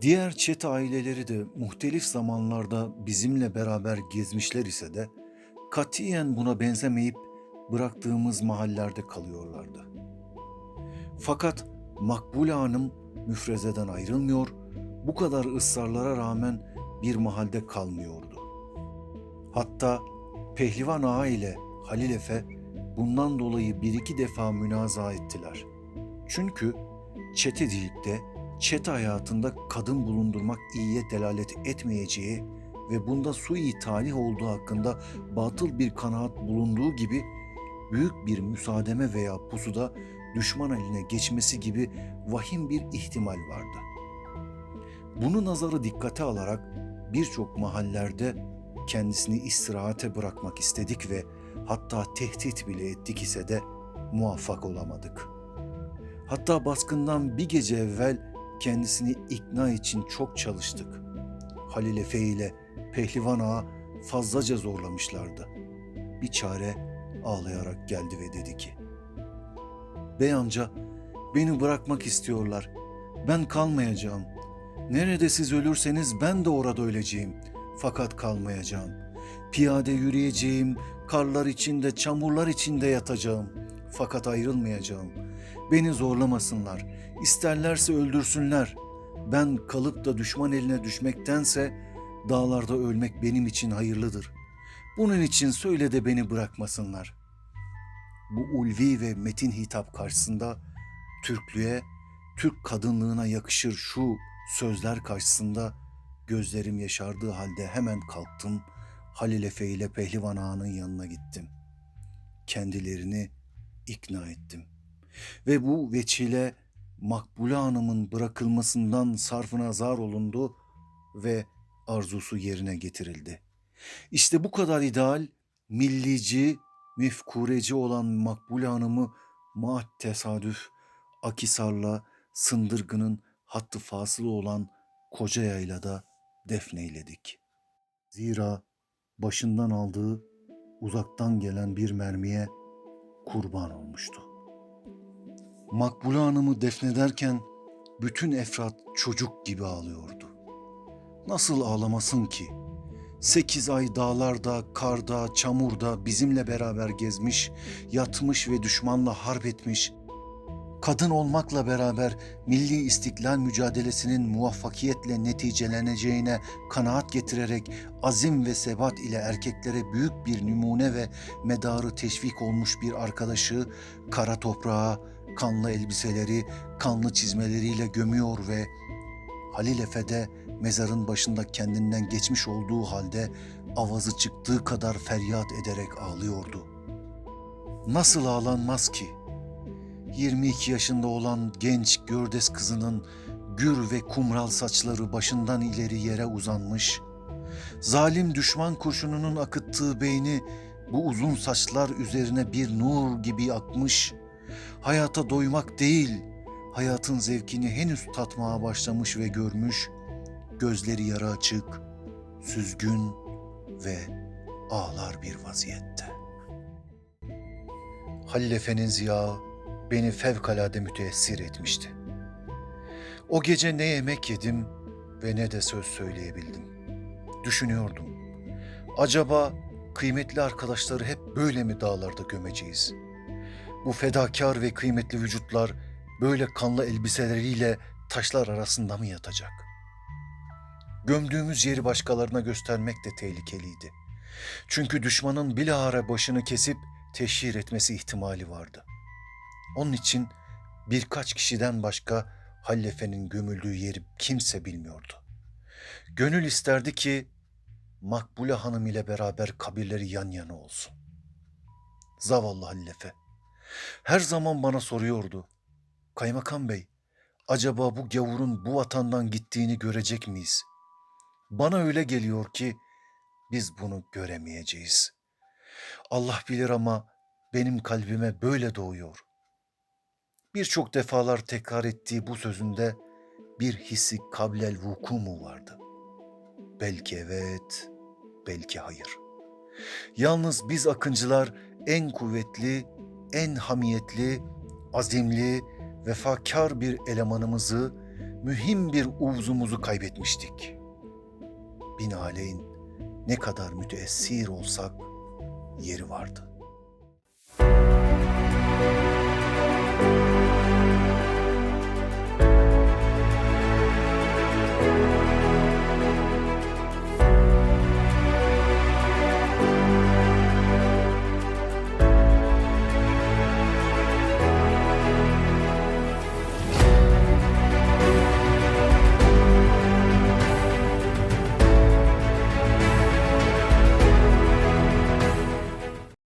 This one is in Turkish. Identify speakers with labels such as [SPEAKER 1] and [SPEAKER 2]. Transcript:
[SPEAKER 1] Diğer çete aileleri de muhtelif zamanlarda bizimle beraber gezmişler ise de katiyen buna benzemeyip bıraktığımız mahallerde kalıyorlardı. Fakat Makbule Hanım müfrezeden ayrılmıyor, bu kadar ısrarlara rağmen bir mahalde kalmıyordu. Hatta Pehlivan Ağa ile Halil Efe bundan dolayı bir iki defa münaza ettiler. Çünkü çetecilikte, çete hayatında kadın bulundurmak iyiye delalet etmeyeceği ve bunda sui talih olduğu hakkında batıl bir kanaat bulunduğu gibi büyük bir müsaademe veya pusuda düşman eline geçmesi gibi vahim bir ihtimal vardı. Bunu nazarı dikkate alarak birçok mahallerde kendisini istirahate bırakmak istedik ve hatta tehdit bile ettik ise de muvaffak olamadık. Hatta baskından bir gece evvel kendisini ikna için çok çalıştık. Halil Efe ile Pehlivan Ağa fazlaca zorlamışlardı. Bir çare ağlayarak geldi ve dedi ki, Bey amca, beni bırakmak istiyorlar. Ben kalmayacağım. Nerede siz ölürseniz ben de orada öleceğim. Fakat kalmayacağım. Piyade yürüyeceğim, karlar içinde, çamurlar içinde yatacağım. Fakat ayrılmayacağım. Beni zorlamasınlar. İsterlerse öldürsünler. Ben kalıp da düşman eline düşmektense dağlarda ölmek benim için hayırlıdır. Bunun için söyle de beni bırakmasınlar. Bu ulvi ve metin hitap karşısında Türklüğe, Türk kadınlığına yakışır şu sözler karşısında gözlerim yaşardığı halde hemen kalktım. Halil Efe ile Pehlivan Ağa'nın yanına gittim. Kendilerini ikna ettim. Ve bu veçile Makbule Hanım'ın bırakılmasından sarfına zar olundu ve arzusu yerine getirildi. İşte bu kadar ideal, millici, mefkureci olan Makbule Hanım'ı maat tesadüf Akisar'la Sındırgı'nın hattı fasılı olan Kocaya'yla da defneyledik. Zira başından aldığı uzaktan gelen bir mermiye kurban olmuştu. Makbule Hanım'ı defnederken bütün efrat çocuk gibi ağlıyordu. Nasıl ağlamasın ki? Sekiz ay dağlarda, karda, çamurda bizimle beraber gezmiş, yatmış ve düşmanla harp etmiş. Kadın olmakla beraber milli istiklal mücadelesinin muvaffakiyetle neticeleneceğine kanaat getirerek azim ve sebat ile erkeklere büyük bir numune ve medarı teşvik olmuş bir arkadaşı kara toprağa, kanlı elbiseleri, kanlı çizmeleriyle gömüyor ve Halil Efe de mezarın başında kendinden geçmiş olduğu halde avazı çıktığı kadar feryat ederek ağlıyordu. Nasıl ağlanmaz ki? 22 yaşında olan genç gördes kızının gür ve kumral saçları başından ileri yere uzanmış, zalim düşman kurşununun akıttığı beyni bu uzun saçlar üzerine bir nur gibi akmış, hayata doymak değil, hayatın zevkini henüz tatmaya başlamış ve görmüş, gözleri yarı açık, süzgün ve ağlar bir vaziyette. Halil Efe'nin ziyağı beni fevkalade müteessir etmişti. O gece ne yemek yedim ve ne de söz söyleyebildim. Düşünüyordum. Acaba kıymetli arkadaşları hep böyle mi dağlarda gömeceğiz? Bu fedakar ve kıymetli vücutlar böyle kanlı elbiseleriyle taşlar arasında mı yatacak? Gömdüğümüz yeri başkalarına göstermek de tehlikeliydi. Çünkü düşmanın bilahare başını kesip teşhir etmesi ihtimali vardı. Onun için birkaç kişiden başka Hallefe'nin gömüldüğü yeri kimse bilmiyordu. Gönül isterdi ki Makbule Hanım ile beraber kabirleri yan yana olsun. Zavallı Hallefe. Her zaman bana soruyordu. Kaymakam Bey, acaba bu gavurun bu vatandan gittiğini görecek miyiz? Bana öyle geliyor ki biz bunu göremeyeceğiz. Allah bilir ama benim kalbime böyle doğuyor. Birçok defalar tekrar ettiği bu sözünde bir hissi kablel vuku mu vardı? Belki evet, belki hayır. Yalnız biz akıncılar en kuvvetli, en hamiyetli, azimli, vefakar bir elemanımızı mühim bir uzumuzu kaybetmiştik. Binaenaleyh ne kadar müteessir olsak yeri vardı.